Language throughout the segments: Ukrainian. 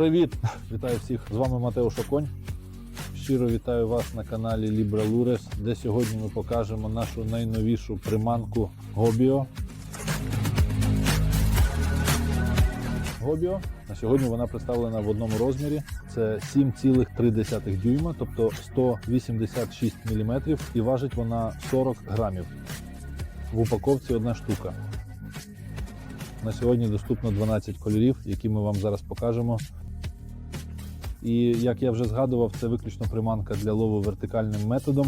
Привіт! Вітаю всіх! З вами Матеуш Оконь. Щиро вітаю вас на каналі Libra Lures, де сьогодні ми покажемо нашу найновішу приманку Гобіо. Гобіо. На сьогодні вона представлена в одному розмірі. Це 7,3 дюйма, тобто 186 мм, і важить вона 40 грамів. В упаковці одна штука. На сьогодні доступно 12 кольорів, які ми вам зараз покажемо. І як я вже згадував, це виключно приманка для лову вертикальним методом.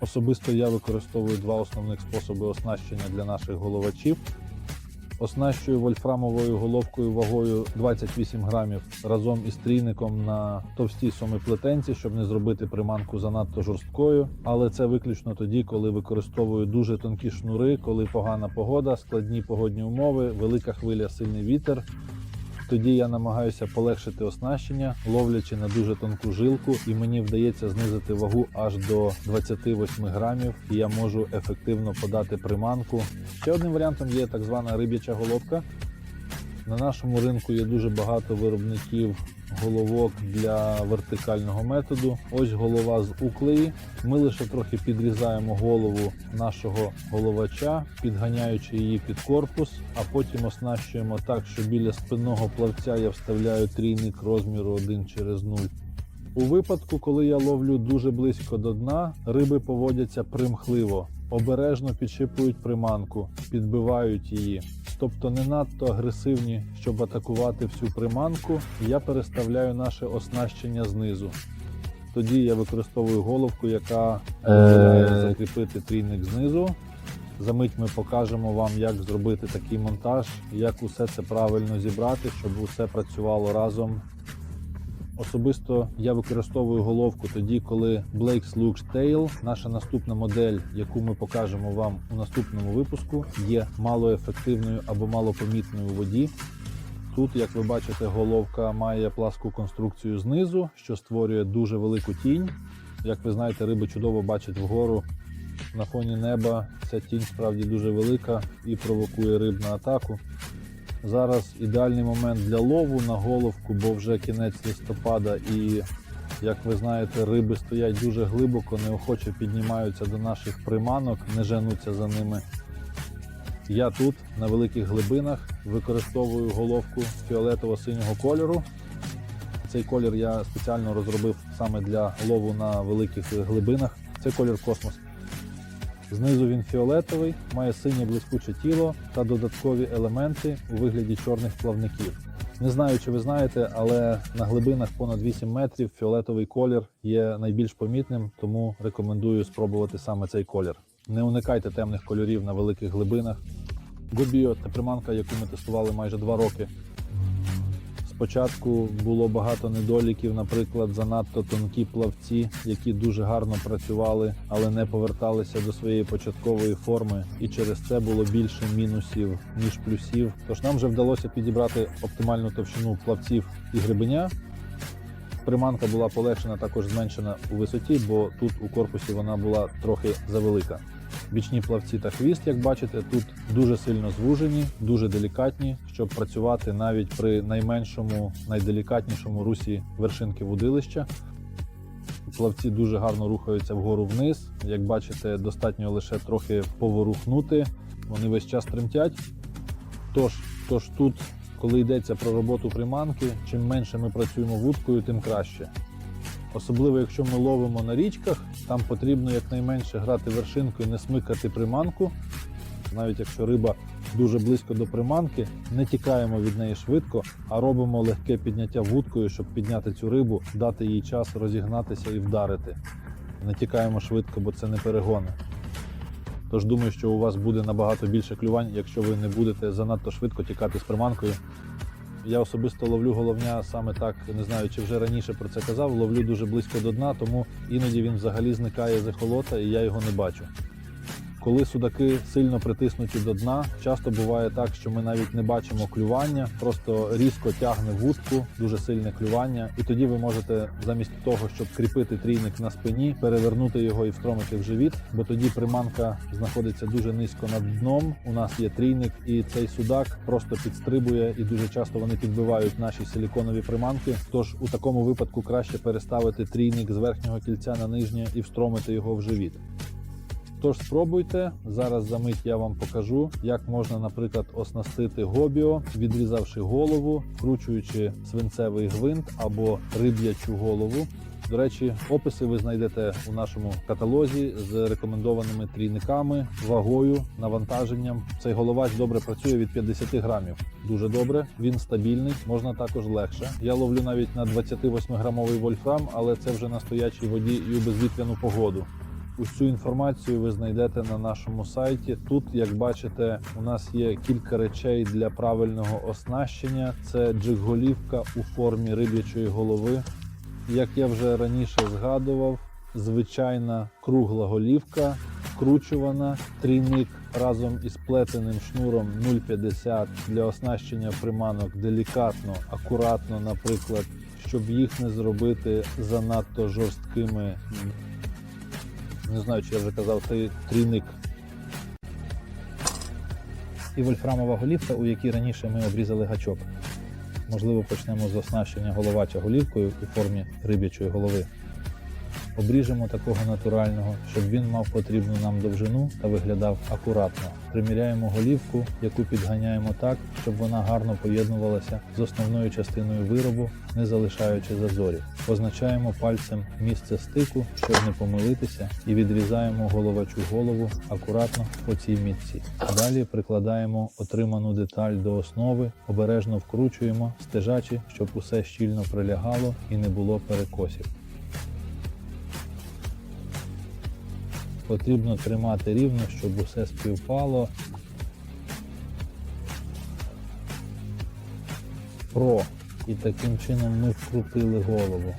Особисто я використовую два основних способи оснащення для наших головачів. Оснащую вольфрамовою головкою вагою 28 грамів разом із трійником на товстій сомиплетенці, щоб не зробити приманку занадто жорсткою. Але це виключно тоді, коли використовую дуже тонкі шнури, коли погана погода, складні погодні умови, велика хвиля, сильний вітер. Тоді я намагаюся полегшити оснащення, ловлячи на дуже тонку жилку, і мені вдається знизити вагу аж до 28 грамів, і я можу ефективно подати приманку. Ще одним варіантом є так звана риб'яча головка. На нашому ринку є дуже багато виробників головок для вертикального методу. Ось голова з уклеї. Ми лише трохи підрізаємо голову нашого головача, підганяючи її під корпус, а потім оснащуємо так, що біля спинного плавця я вставляю трійник розміру 1 через 0. У випадку, коли я ловлю дуже близько до дна, риби поводяться примхливо, обережно підшипують приманку, підбивають її. Тобто не надто агресивні, щоб атакувати всю приманку, я переставляю наше оснащення знизу. Тоді я використовую головку, яка дозволяє закріпити трійник знизу. За мить ми покажемо вам, як зробити такий монтаж, як усе це правильно зібрати, щоб усе працювало разом Особисто я використовую головку тоді, коли Blake's Lux Tail, наша наступна модель, яку ми покажемо вам у наступному випуску, є малоефективною або малопомітною у воді. Тут, як ви бачите, головка має пласку конструкцію знизу, що створює дуже велику тінь. Як ви знаєте, риби чудово бачать вгору на фоні неба. Ця тінь справді дуже велика і провокує риб на атаку. Зараз ідеальний момент для лову на головку, бо вже кінець листопада, і як ви знаєте, риби стоять дуже глибоко, неохоче піднімаються до наших приманок, не женуться за ними. Я тут на великих глибинах використовую головку фіолетово-синього кольору. Цей колір я спеціально розробив саме для лову на великих глибинах. Це колір космос. Знизу він фіолетовий, має синє блискуче тіло та додаткові елементи у вигляді чорних плавників. Не знаю, чи ви знаєте, але на глибинах понад 8 метрів фіолетовий колір є найбільш помітним, тому рекомендую спробувати саме цей колір. Не уникайте темних кольорів на великих глибинах. Гобіо це приманка, яку ми тестували майже 2 роки. Спочатку було багато недоліків, наприклад, занадто тонкі плавці, які дуже гарно працювали, але не поверталися до своєї початкової форми, і через це було більше мінусів ніж плюсів. Тож нам вже вдалося підібрати оптимальну товщину плавців і гребеня. Приманка була полегшена, також зменшена у висоті, бо тут у корпусі вона була трохи завелика. Бічні плавці та хвіст, як бачите, тут дуже сильно звужені, дуже делікатні, щоб працювати навіть при найменшому, найделікатнішому русі вершинки вудилища. Плавці дуже гарно рухаються вгору вниз. Як бачите, достатньо лише трохи поворухнути. Вони весь час тремтять. Тож, тож тут, коли йдеться про роботу приманки, чим менше ми працюємо вудкою, тим краще. Особливо, якщо ми ловимо на річках, там потрібно якнайменше грати вершинкою, не смикати приманку. Навіть якщо риба дуже близько до приманки, не тікаємо від неї швидко, а робимо легке підняття вудкою, щоб підняти цю рибу, дати їй час розігнатися і вдарити. Не тікаємо швидко, бо це не перегони. Тож думаю, що у вас буде набагато більше клювань, якщо ви не будете занадто швидко тікати з приманкою. Я особисто ловлю головня саме так, не знаю, чи вже раніше про це казав. Ловлю дуже близько до дна, тому іноді він взагалі зникає з ехолота і я його не бачу. Коли судаки сильно притиснуті до дна, часто буває так, що ми навіть не бачимо клювання, просто різко тягне вудку, дуже сильне клювання, і тоді ви можете замість того, щоб кріпити трійник на спині, перевернути його і встромити в живіт, бо тоді приманка знаходиться дуже низько над дном. У нас є трійник, і цей судак просто підстрибує, і дуже часто вони підбивають наші силіконові приманки. Тож у такому випадку краще переставити трійник з верхнього кільця на нижнє і встромити його в живіт. Тож спробуйте. Зараз за мить я вам покажу, як можна, наприклад, оснастити гобіо, відрізавши голову, вкручуючи свинцевий гвинт або риб'ячу голову. До речі, описи ви знайдете у нашому каталозі з рекомендованими трійниками, вагою, навантаженням. Цей головач добре працює від 50 грамів. Дуже добре, він стабільний, можна також легше. Я ловлю навіть на 28 грамовий вольфрам, але це вже на стоячій воді і у безвітряну погоду. Усю інформацію ви знайдете на нашому сайті. Тут, як бачите, у нас є кілька речей для правильного оснащення. Це джиг-голівка у формі риб'ячої голови. Як я вже раніше згадував, звичайна кругла голівка, вкручувана, трійник разом із плетеним шнуром 0,50 для оснащення приманок делікатно, акуратно, наприклад, щоб їх не зробити занадто жорсткими не знаю, чи я вже казав, це трійник. і вольфрамова голівка, у якій раніше ми обрізали гачок. Можливо, почнемо з оснащення головача голівкою у формі риб'ячої голови. Обріжемо такого натурального, щоб він мав потрібну нам довжину та виглядав акуратно. Приміряємо голівку, яку підганяємо так, щоб вона гарно поєднувалася з основною частиною виробу, не залишаючи зазорів. Позначаємо пальцем місце стику, щоб не помилитися, і відрізаємо головачу голову акуратно по цій мітці. Далі прикладаємо отриману деталь до основи, обережно вкручуємо, стежачи, щоб усе щільно прилягало і не було перекосів. Потрібно тримати рівно, щоб усе співпало. Про. І таким чином ми вкрутили голову.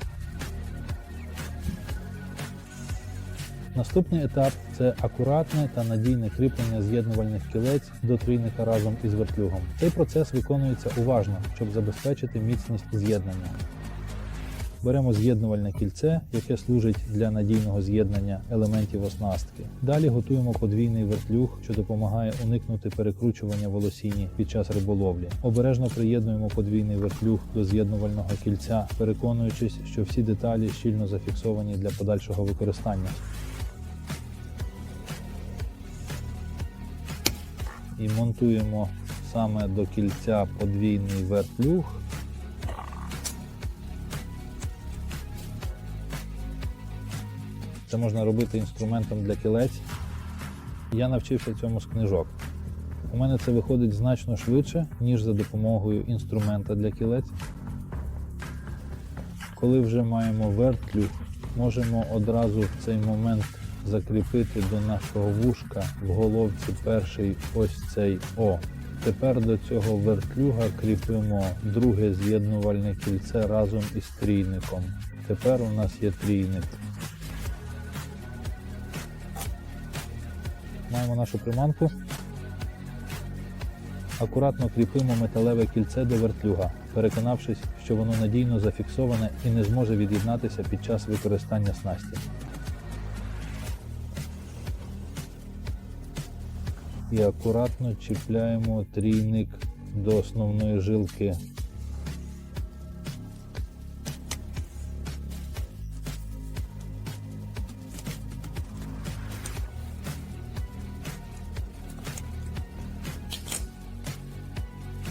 Наступний етап це акуратне та надійне кріплення з'єднувальних кілець до трійника разом із вертлюгом. Цей процес виконується уважно, щоб забезпечити міцність з'єднання. Беремо з'єднувальне кільце, яке служить для надійного з'єднання елементів оснастки. Далі готуємо подвійний вертлюг, що допомагає уникнути перекручування волосіні під час риболовлі. Обережно приєднуємо подвійний вертлюг до з'єднувального кільця, переконуючись, що всі деталі щільно зафіксовані для подальшого використання. І монтуємо саме до кільця подвійний вертлюг. Це можна робити інструментом для кілець. Я навчився цьому з книжок. У мене це виходить значно швидше, ніж за допомогою інструмента для кілець. Коли вже маємо вертлюг, можемо одразу в цей момент закріпити до нашого вушка в головці перший ось цей О. Тепер до цього вертлюга кріпимо друге з'єднувальне кільце разом із трійником. Тепер у нас є трійник. Маємо нашу приманку. Акуратно кріпимо металеве кільце до вертлюга, переконавшись, що воно надійно зафіксоване і не зможе від'єднатися під час використання снасті. І акуратно чіпляємо трійник до основної жилки.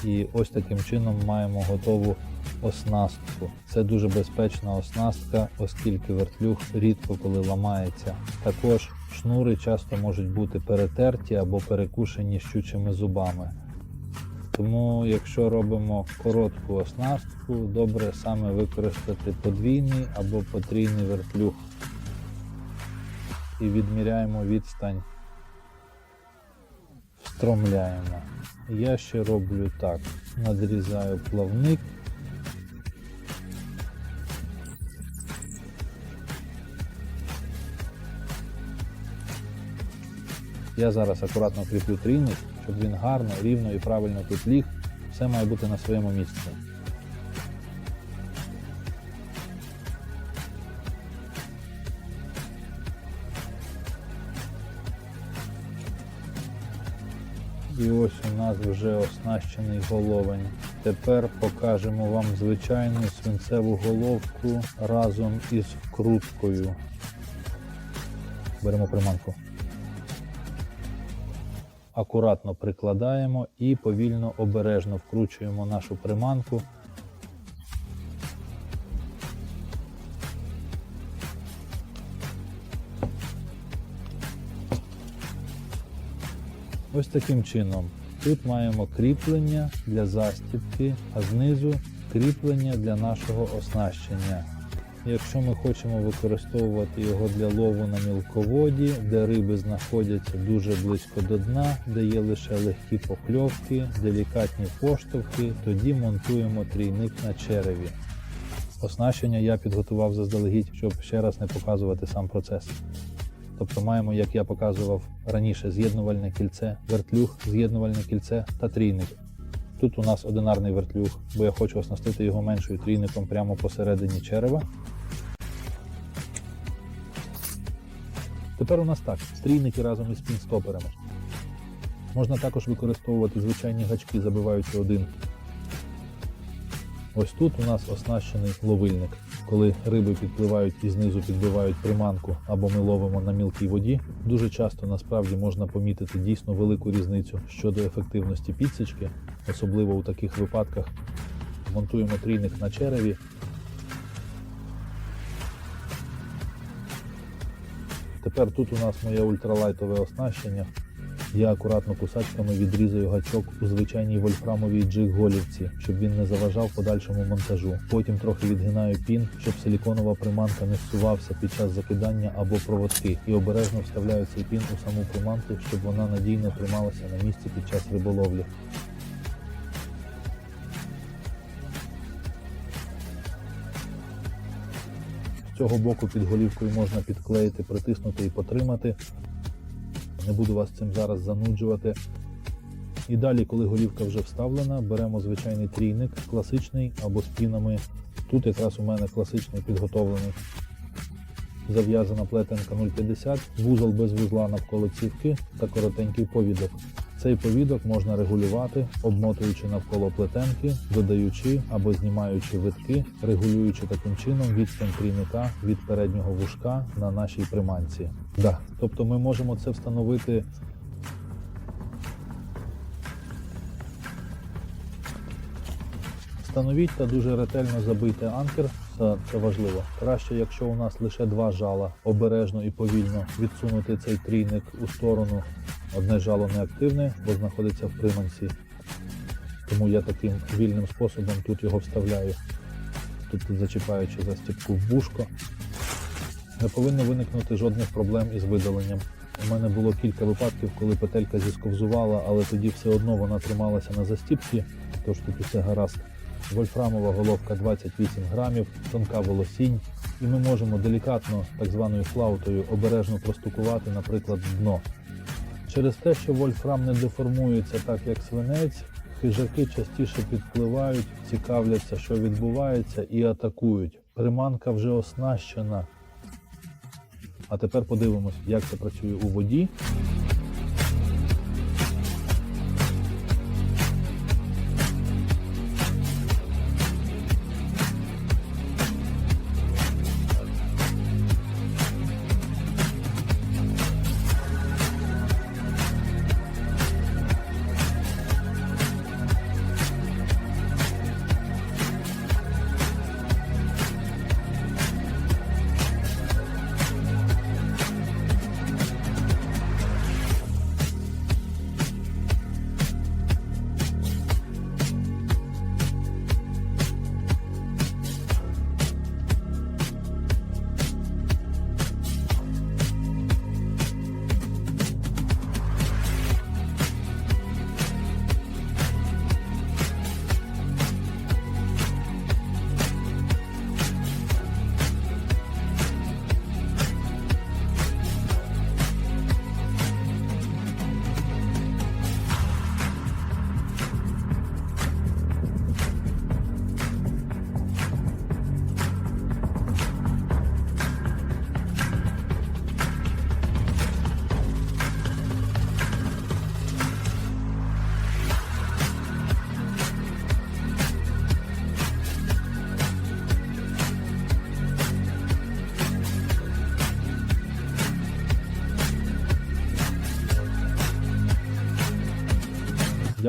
І ось таким чином маємо готову оснастку. Це дуже безпечна оснастка, оскільки вертлюг рідко коли ламається. Також шнури часто можуть бути перетерті або перекушені щучими зубами. Тому, якщо робимо коротку оснастку, добре саме використати подвійний або потрійний вертлюг. І відміряємо відстань, встромляємо. Я ще роблю так. Надрізаю плавник. Я зараз акуратно кріплю трійник, щоб він гарно, рівно і правильно тут ліг. Все має бути на своєму місці. І ось у нас вже оснащений головень. Тепер покажемо вам звичайну свинцеву головку разом із вкруткою. Беремо приманку. Акуратно прикладаємо і повільно обережно вкручуємо нашу приманку. Ось таким чином. Тут маємо кріплення для застібки, а знизу кріплення для нашого оснащення. Якщо ми хочемо використовувати його для лову на мілководі, де риби знаходяться дуже близько до дна, де є лише легкі покльовки, делікатні поштовхи, тоді монтуємо трійник на череві. Оснащення я підготував заздалегідь, щоб ще раз не показувати сам процес. Тобто маємо, як я показував раніше, з'єднувальне кільце, вертлюг, з'єднувальне кільце та трійник. Тут у нас одинарний вертлюг, бо я хочу оснастити його меншою трійником прямо посередині черева. Тепер у нас так, трійники разом із пінстоперами. Можна також використовувати звичайні гачки, забиваючи один. Ось тут у нас оснащений ловильник. Коли риби підпливають і знизу підбивають приманку або ми ловимо на мілкій воді, дуже часто насправді можна помітити дійсно велику різницю щодо ефективності підсічки, особливо у таких випадках. Монтуємо трійник на череві. Тепер тут у нас моє ультралайтове оснащення. Я акуратно кусачками відрізаю гачок у звичайній вольфрамовій джиг-голівці, щоб він не заважав подальшому монтажу. Потім трохи відгинаю пін, щоб силіконова приманка не зсувався під час закидання або проводки, і обережно вставляю цей пін у саму приманку, щоб вона надійно трималася на місці під час риболовлі. З цього боку під голівкою можна підклеїти, притиснути і потримати. Не буду вас цим зараз зануджувати. І далі, коли голівка вже вставлена, беремо звичайний трійник, класичний або з пінами. Тут якраз у мене класичний підготовлений. Зав'язана плетенка 0,50, вузол без вузла навколо цівки та коротенький повідок. Цей повідок можна регулювати, обмотуючи навколо плетенки, додаючи або знімаючи витки, регулюючи таким чином відстань трійника від переднього вушка на нашій приманці. Да. Тобто ми можемо це встановити Встановіть та дуже ретельно забийте анкер, це, це важливо. Краще, якщо у нас лише два жала, обережно і повільно відсунути цей трійник у сторону. Одне жало неактивне, бо знаходиться в приманці. Тому я таким вільним способом тут його вставляю, тут зачіпаючи застіпку в вушко. Не повинно виникнути жодних проблем із видаленням. У мене було кілька випадків, коли петелька зісковзувала, але тоді все одно вона трималася на застіпці, тож тут усе гаразд. Вольфрамова головка 28 грамів, тонка волосінь, і ми можемо делікатно, так званою флаутою, обережно простукувати, наприклад, дно. Через те, що вольфрам не деформується так, як свинець, хижаки частіше підпливають, цікавляться, що відбувається, і атакують. Приманка вже оснащена. А тепер подивимось, як це працює у воді.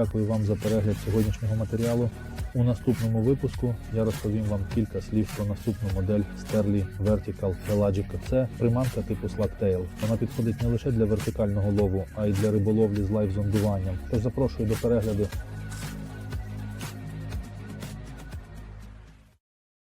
Дякую вам за перегляд сьогоднішнього матеріалу. У наступному випуску я розповім вам кілька слів про наступну модель Sterling Vertical Pelagica. Це приманка типу Slagtail. Вона підходить не лише для вертикального лову, а й для риболовлі з лайв-зондуванням. Тож запрошую до перегляду